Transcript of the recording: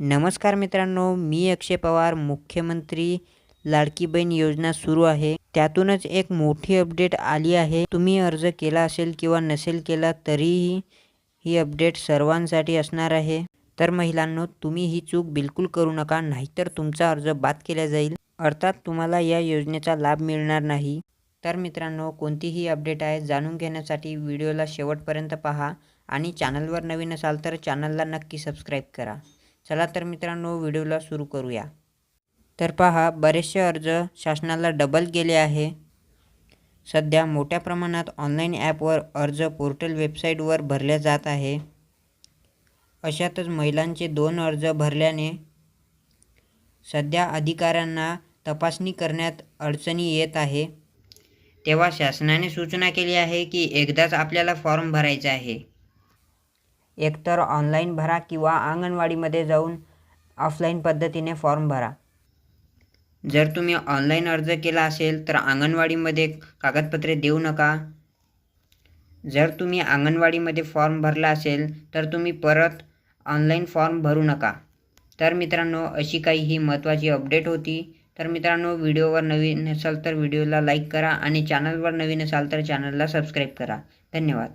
नमस्कार मित्रांनो मी अक्षय पवार मुख्यमंत्री लाडकी बहीण योजना सुरू आहे. त्यातूनच एक मोठी अपडेट आली आहे. तुम्ही अर्ज केला असेल किंवा नसेल केला तरीही ही अपडेट सर्वांसाठी असणार आहे. तर महिलांनो तुम्ही ही चूक बिलकुल करू नका नाहीतर तुमचा अर्ज बाद केला जाईल. अर्थात तुम्हाला या योजनेचा लाभ मिळणार नाही. तर मित्रांनो कोणतीही अपडेट आहे जाणून घेण्यासाठी व्हिडिओला शेवटपर्यंत पहा आणि चॅनलवर नवीन असाल तर चॅनलला नक्की सबस्क्राईब करा. चला तर मित्रांनो व्हिडिओला सुरू करूया. तर पहा बरेचसे अर्ज शासनाला डबल गेले आहे. सध्या मोठ्या प्रमाणात ऑनलाईन ॲपवर अर्ज पोर्टल वेबसाईटवर भरले जात आहे. अशातच महिलांचे दोन अर्ज भरल्याने सध्या अधिकाऱ्यांना तपासणी करण्यात अडचणी येत आहे. तेव्हा शासनाने सूचना केली आहे की एकदाच आपल्याला फॉर्म भरायचा आहे. एकतर ऑनलाईन भरा किंवा अंगणवाडीमध्ये जाऊन ऑफलाईन पद्धतीने फॉर्म भरा. जर तुम्ही ऑनलाईन अर्ज केला असेल तर अंगणवाडीमध्ये कागदपत्रे देऊ नका. जर तुम्ही अंगणवाडीमध्ये फॉर्म भरला असेल तर तुम्ही परत ऑनलाईन फॉर्म भरू नका. तर मित्रांनो अशी काही ही महत्त्वाची अपडेट होती. तर मित्रांनो व्हिडिओवर नवीन असाल तर व्हिडिओला लाईक करा आणि चॅनलवर नवीन असाल तर चॅनलला सबस्क्राईब करा. धन्यवाद.